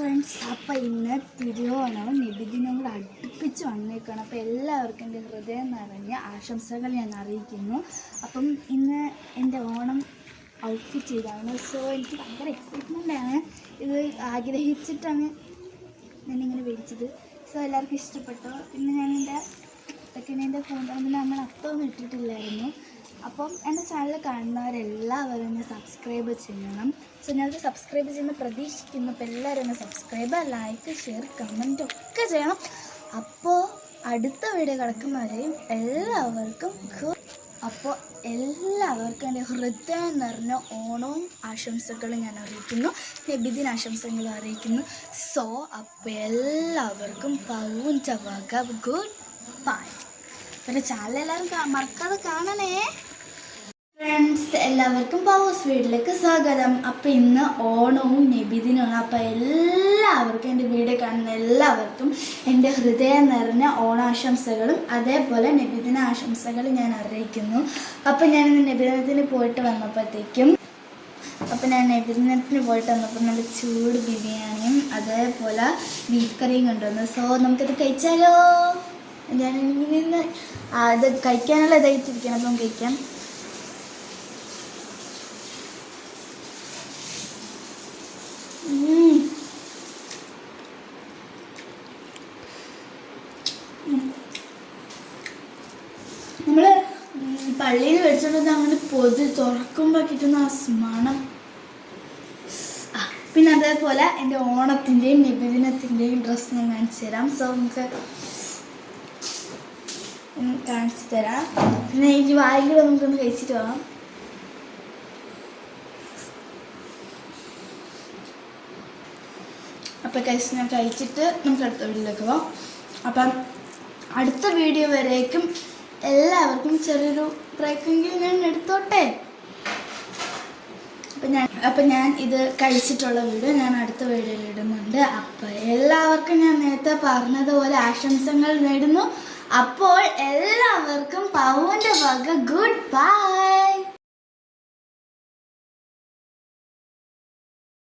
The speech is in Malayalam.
ഫ്രണ്ട്സ് അപ്പം ഇന്ന് തിരുവോണവും നിബിദിനും കൂടെ അടുപ്പിച്ച് വന്നേക്കാണ്. അപ്പം എല്ലാവർക്കും എന്റെ ഹൃദയം നിറഞ്ഞ ആശംസകൾ ഞാൻ അറിയിക്കുന്നു. അപ്പം ഇന്ന് എന്റെ ഓണം ഔട്ട്ഫിറ്റ് ചെയ്താണ്. സോ എനിക്ക് ഭയങ്കര എക്സൈറ്റ്മെന്റ് ആണ്. ഇത് ആഗ്രഹിച്ചിട്ടാണ് ഞാൻ ഇങ്ങനെ മേടിച്ചത് സോ എല്ലാവർക്കും ഇഷ്ടപ്പെട്ടു? പിന്നെ ഞാൻ എന്റെ സെക്കൻഡ് എന്റെ ഫോൺ നമ്മൾ അപ്പം ഇട്ടിട്ടില്ലായിരുന്നു. അപ്പം എന്റെ ചാനൽ കാണുന്നവരെല്ലാവരും എന്നെ സബ്സ്ക്രൈബ് ചെയ്യണം. സോ ഞാനത് സബ്സ്ക്രൈബ് ചെയ്യുന്ന പ്രതീക്ഷിക്കുന്നു. അപ്പോൾ എല്ലാവരും എന്നെ സബ്സ്ക്രൈബ് ലൈക്ക് ഷെയർ കമന്റ് ഒക്കെ ചെയ്യണം. അപ്പോൾ അടുത്ത വീഡിയോ കിടക്കുന്നവരെയും എല്ലാവർക്കും അപ്പോൾ എല്ലാവർക്കും എന്റെ ഹൃദയം നിറഞ്ഞ ഓണവും ആശംസകളും ഞാൻ അറിയിക്കുന്നു. നബിദിന ആശംസകളും അറിയിക്കുന്നു. സോ അപ്പോൾ എല്ലാവർക്കും പവും ചവാക ഗുഡ് ബൈ പിന്നെ ചാനൽ എല്ലാവരും മറക്കാതെ കാണണേ. ഫ്രണ്ട്സ് എല്ലാവർക്കും പവേഴ്സ് വീട്ടിലേക്ക് സ്വാഗതം. അപ്പം ഇന്ന് ഓണവും നബിദിനമാണ് അപ്പം എല്ലാവർക്കും എന്റെ വീട് കാണുന്ന എല്ലാവർക്കും എന്റെ ഹൃദയം നിറഞ്ഞ ഓണാശംസകളും അതേപോലെ നബിദിന ആശംസകളും ഞാൻ അറിയിക്കുന്നു. അപ്പം ഞാൻ ഇന്ന് നബിദിനത്തിന് പോയിട്ട് വന്നപ്പോഴത്തേക്കും അപ്പം ഞാൻ നബിദിനത്തിന് പോയിട്ട് വന്നപ്പോൾ നല്ല ചൂട് ബിരിയാണിയും അതേപോലെ ബീഫ് കറിയും കൊണ്ടുവന്നു. സോ നമുക്കത് കഴിച്ചാലോ? ഞാൻ ഇങ്ങനെ ഇന്ന് അത് കഴിക്കാനുള്ള ഇതായിട്ടിരിക്കണം അപ്പം കഴിക്കാം. നമ്മൾ പള്ളിയിൽ വെച്ചിട്ട് അങ്ങനെ പൊതു തുറക്കുമ്പോൾ കിട്ടുന്ന ആ മണം പിന്നെ അതേപോലെ എന്റെ ഓണത്തിന്റെയും നിബിദിനത്തിന്റെയും ഡ്രസ്സ് ഞാൻ കാണിച്ചു തരാം. സോ നമുക്ക് കാണിച്ചു തരാം. പിന്നെ എനിക്ക് വായിക്കൂടെ നമുക്കൊന്ന് കഴിച്ചിട്ട് പോകാം അപ്പോൾ കഴിച്ച് ഞാൻ കഴിച്ചിട്ട് നമുക്ക് അടുത്ത വീഡിയോയിലേക്ക് പോകാം അപ്പം അടുത്ത വീഡിയോ വരേക്കും എല്ലാവർക്കും ചെറിയൊരു ബ്രേക്കെങ്കിലും ഞാൻ എടുത്തോട്ടെ? അപ്പം ഞാൻ അപ്പം ഞാൻ ഇത് കഴിച്ചിട്ടുള്ള വീഡിയോ ഞാൻ അടുത്ത വീഡിയോയിൽ ഇടുന്നുണ്ട്. അപ്പോൾ എല്ലാവർക്കും ഞാൻ നേരത്തെ പറഞ്ഞതുപോലെ ആശംസകൾ നേടുന്നു അപ്പോൾ എല്ലാവർക്കും പൗന്റെ വക ഗുഡ് ബൈ